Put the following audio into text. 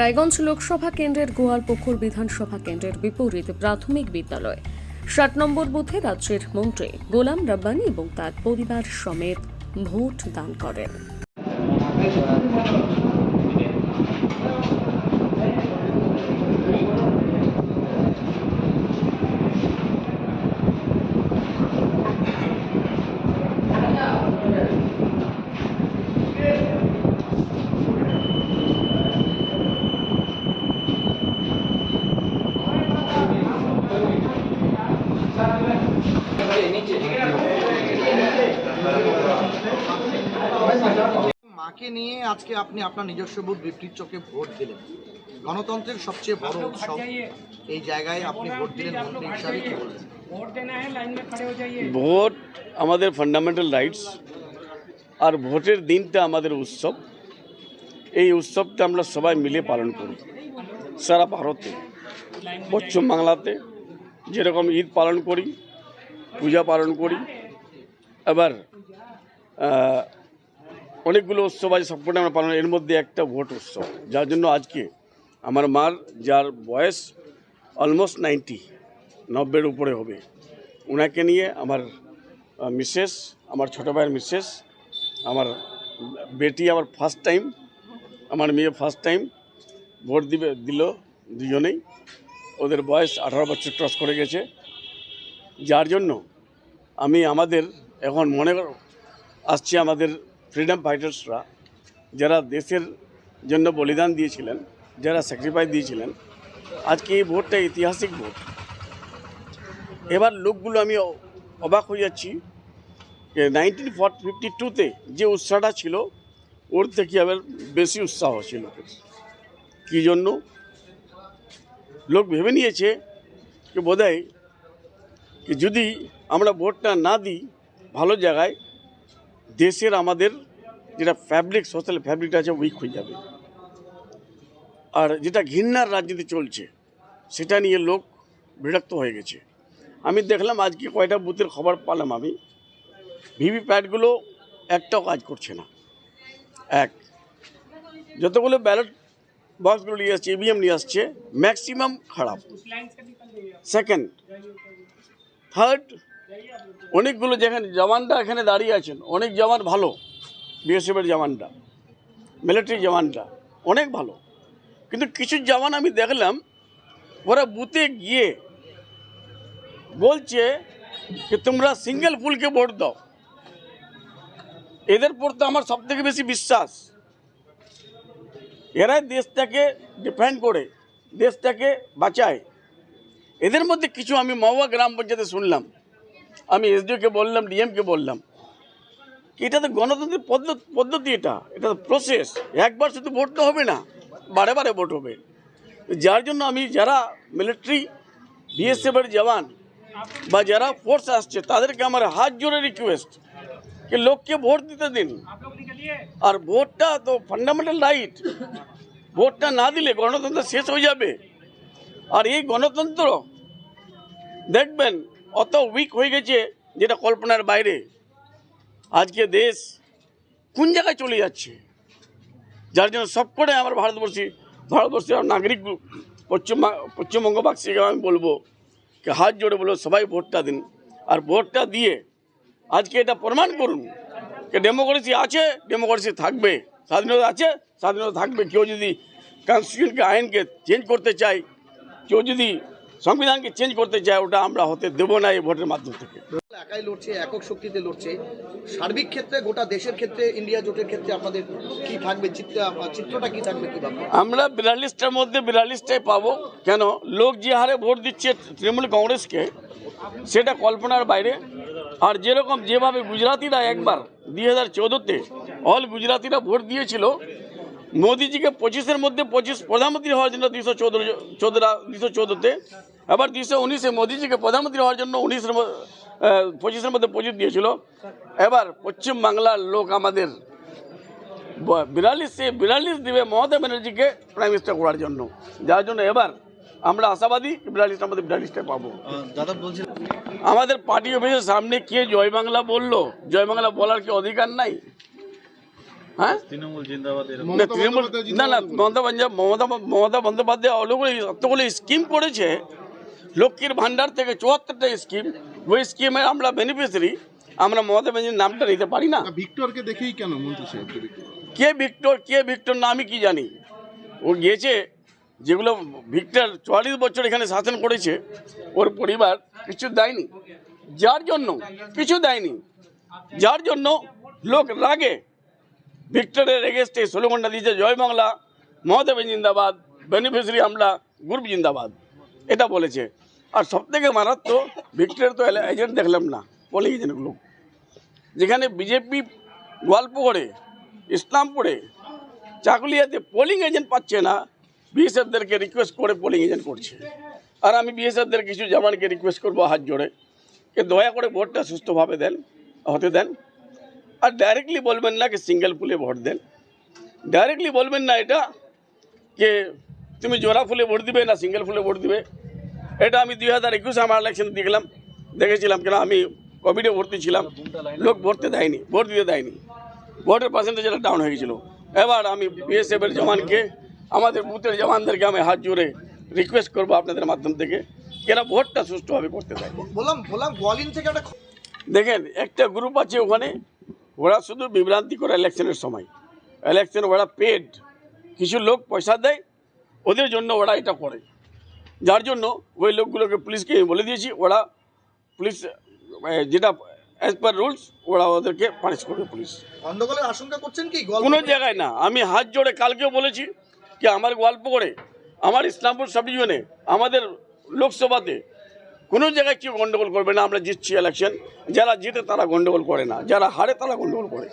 রায়গঞ্জ লোকসভা কেন্দ্রের গোয়ালপুকুর বিধানসভা কেন্দ্রের বিপরীত প্রাথমিক বিদ্যালয়। ষাট নম্বর বুথে রাজ্যের মন্ত্রী গোলাম রাব্বানি এবং তার পরিবার সমেত ভোট দান করেন। মাকে নিয়ে আজকে আপনি আপনার নিজস্ব বুথ বিপরীত চোখে ভোট দিলেন। গণতন্ত্রের সবচেয়ে বড় উৎসব, এই জায়গায় আপনি ভোট দিলেন মন্ত্রী হিসাবে কি বলেন ভোট আমাদের ফান্ডামেন্টাল রাইটস আর ভোটের দিনটা আমাদের উৎসব। এই উৎসবটা আমরা সবাই মিলে পালন করি, সারা ভারতে পশ্চিমবাংলাতে যেরকম ঈদ পালন করি পূজা পালন করি। আহ, অনেকগুলো উৎসব আছে সবকটা আমরা পালন এর মধ্যে একটা ভোট উৎসব যার জন্য আজকে আমার মার যার বয়স অলমোস্ট নাইনটি নব্বের উপরে হবে। ওনাকে নিয়ে আমার মিসেস আমার ছোটো ভাইয়ের মিসেস আমার বেটি আমার ফার্স্ট টাইম আমার মেয়ে ফার্স্ট টাইম ভোট দিবে দিল দুজনেই। ওদের বয়স আঠারো বছর ক্রস করে গেছে। যার জন্য আমি আমাদের এখন মনে আসছে আমাদের ফ্রিডম ফাইটার্সরা যারা দেশের জন্য বলিদান দিয়েছিলেন, যারা স্যাক্রিফাইস দিয়েছিলেন। আজকে এই ভোটটা ঐতিহাসিক ভোট। এবার লোকগুলো আমি অবাক হয়ে যাচ্ছি নাইনটিন ফিফটি টুতে যে উৎসাহটা ছিল, ওর থেকে আবার বেশি উৎসাহ ছিল। কী জন্য? লোক ভেবে নিয়েছে যে বোধহয় যদি আমরা ভোটটা না দিই, ভালো জায়গায় দেশের আমাদের যেটা ফ্যাব্রিক সোশ্যাল ফ্যাব্রিকটা আছে উইক হয়ে যাবে। আর যেটা ঘৃণার রাজনীতি চলছে, সেটা নিয়ে লোক বিরক্ত হয়ে গেছে। আমি দেখলাম আজকে কয়টা বুথের খবর পালাম আমি। ভিভিপ্যাটগুলো একটাও কাজ করছে না। এক, যতগুলো ব্যালট বক্সগুলো নিয়ে আসছে ইভিএম নিয়ে আসছে ম্যাক্সিমাম খারাপ। সেকেন্ড থার্ড অনেকগুলো যেখানে জওয়ানরা এখানে দাঁড়িয়ে আছেন, অনেক জওয়ান ভালো, বিএসএফের জওয়ানটা মিলিটারি জওয়ানটা অনেক ভালো। কিন্তু কিছু জওয়ান আমি দেখলাম, ওরা বুথে গিয়ে বলছে যে, তোমরা সিঙ্গেল ফুলকে ভোট দাও। এদের পর তো আমার সব থেকে বেশি বিশ্বাস। এরাই দেশটাকে ডিফেন্ড করে, দেশটাকে বাঁচায়। এদের মধ্যে কিছু আমি মহুয়া গ্রাম পঞ্চায়েতে শুনলাম। আমি এসডিওকে বললাম, ডিএমকে বললাম। এটা তো গণতন্ত্রের পদ্ধতি এটা। এটা তো প্রসেস একবার শুধু ভোট তো হবে না, বারে বারে ভোট হবে। যার জন্য আমি যারা মিলিটারি বিএসএফের জওয়ান, বা যারা ফোর্স আসছে, তাদেরকে আমার হাত জোরে রিকোয়েস্ট কি লোককে ভোট দিতে দিন। আর ভোটটা তো ফান্ডামেন্টাল রাইট ভোটটা না দিলে গণতন্ত্র শেষ হয়ে যাবে। আর এই গণতন্ত্র, দেখবেন, অত উইক হয়ে গেছে যেটা কল্পনার বাইরে। আজকে দেশ কোন জায়গায় চলে যাচ্ছে? যার জন্য সবকটাই আমার ভারতবর্ষী ভারতবর্ষের নাগরিক পশ্চিম পশ্চিমবঙ্গবাসীকে আমি বলব? হাত জোড়ে বলব সবাই ভোটটা দিন। আর ভোটটা দিয়ে আজকে এটা প্রমাণ করুন যে ডেমোক্রেসি আছে ডেমোক্রেসি থাকবে। স্বাধীনতা আছে, স্বাধীনতা থাকবে। কেউ যদি কনস্টিটিউশনকে আইনকে চেঞ্জ করতে চায় কেউ যদি সংবিধানকে চেঞ্জ করতে চায় ওটা আমরা হতে দেবো না এই ভোটের মাধ্যম থেকে। একাই লড়ছে একক শক্তিতে লড়ছে। সার্বিক ক্ষেত্রে গোটা দেশের ক্ষেত্রে ইন্ডিয়া জোটের ক্ষেত্রে আপনাদের কি থাকবে? চিত্র চিত্রটা কি থাকবে কি আমরা বিয়াল্লিশটার মধ্যে বিয়াল্লিশটাই পাবো। কেন? লোক যে হারে ভোট দিচ্ছে তৃণমূল কংগ্রেসকে সেটা কল্পনার বাইরে। আর যেরকম যেভাবে গুজরাতিরা একবার দুই হাজার চৌদ্দতে অল গুজরাতিরা ভোট দিয়েছিল মোদিজিকে পঁচিশের মধ্যে পঁচিশ প্রধানমন্ত্রী হওয়ার জন্য দুইশো চৌদ্দ চৌদ্দরা দুইশো চৌদ্দতে। আবার দুইশো উনিশে মোদিজিকে প্রধানমন্ত্রী হওয়ার জন্য উনিশের পঁচিশের মধ্যে পঁচিশ দিয়েছিল। এবার পশ্চিম বাংলার লোক আমাদের বিরাল্লিশে বিরাল্লিশ দিবে মমতা ব্যানার্জিকে প্রাইম মিনিস্টার করার জন্য। যার জন্য এবার আমরা আশাবাদী বিরাল্লিশটার মধ্যে বিরাল্লিশটা পাবো। দাদা আমাদের পার্টি অফিসের সামনে কে জয় বাংলা বলল? জয় বাংলা বলার কি অধিকার নাই? হ্যাঁ? না তৃণমূল না না মমতা মমতা মমতা বন্দ্যোপাধ্যায় অনেকগুলো এতগুলো স্কিম করেছে। লক্ষ্মীর ভান্ডার থেকে চুয়াত্তরটা স্কিম। ওই স্কিমের আমরা বেনিফিশিয়ারি আমরা মমতা ব্যানার্জির নামটা নিতে পারি না। না, ভিক্টরকে দেখেই কেন মন্ত্রী সাহেব কে ভিক্টর? কে ভিক্টর না আমি কি জানি। ও গিয়েছে যেগুলো ভিক্টর চুয়াল্লিশ বছর এখানে শাসন করেছে ওর পরিবার কিছু দেয়নি। যার জন্য কিছু দেয়নি। যার জন্য লোক রাগে। ভিক্টরের এগেস্টে স্লোগানটা দিয়েছে জয় বাংলা ব্যানার্জি জিন্দাবাদ বেনিফিশিয়ারি আমরা গ্রুপ জিন্দাবাদ এটা বলেছে। আর সব থেকে মারাত্মক ভিক্টরের তো এজেন্ট দেখলাম না পোলিং এজেন্টগুলো যেখানে বিজেপি গোয়ালপুরে ইসলামপুরে চাকুলিয়াতে পোলিং এজেন্ট পাচ্ছে না বিএসএফদেরকে রিকোয়েস্ট করে পোলিং এজেন্ট করছে। আর আমি বিএসএফদের কিছু জামানকে রিকোয়েস্ট করব হাত জোড়ে। দয়া করে ভোটটা সুস্থভাবে দেন, হতে দেন। আর ডাইরেক্টলি বলবেন না কি সিঙ্গেল ফুলে ভোট দেন। ডাইরেক্টলি বলবেন না এটা যে তুমি জোড়া ফুলে ভোট দিবে না সিঙ্গেল ফুলে ভোট দিবে। এটা আমি দুই হাজার একুশে আমার ইলেকশন দেখলাম দেখেছিলাম কেন আমি কোভিডে ভর্তি ছিলাম। লোক ভরতে দেয়নি ভোট দিতে দেয়নি। ভোটের পার্সেন্টেজ এটা ডাউন হয়ে গেছিল। এবার আমি বিএসএফের জওয়ানকে আমাদের বুথের জওয়ানদেরকে আমি হাত জোরে রিকোয়েস্ট করব আপনাদের মাধ্যম থেকে এরা ভোটটা সুষ্ঠুভাবে করতে দেয়। বললাম বললাম থেকে দেখেন একটা গ্রুপ আছে ওখানে ওরা শুধু বিভ্রান্তি করে ইলেকশনের সময়। ইলেকশন ওরা পেড কিছু লোক পয়সা দেয় ওদের জন্য ওরা এটা করে। যার জন্য ওই লোকগুলোকে পুলিশকে আমি বলে দিয়েছি ওরা পুলিশ যেটা অ্যাজ পার রুলস ওরা ওদেরকে পানিশ করবে পুলিশ গন্ডগোলের আশঙ্কা করছেন কি? কোনো জায়গায় না। আমি হাত জোড়ে কালকেও বলেছি কি আমার গল্প করে আমার ইসলামপুর সাব ডিভিশনে আমাদের লোকসভাতে কোনো জায়গায় কেউ গন্ডগোল করবে না, আমরা জিতছি ইলেকশন যারা জিতে তারা গন্ডগোল করে না, যারা হারে তারা গন্ডগোল করে।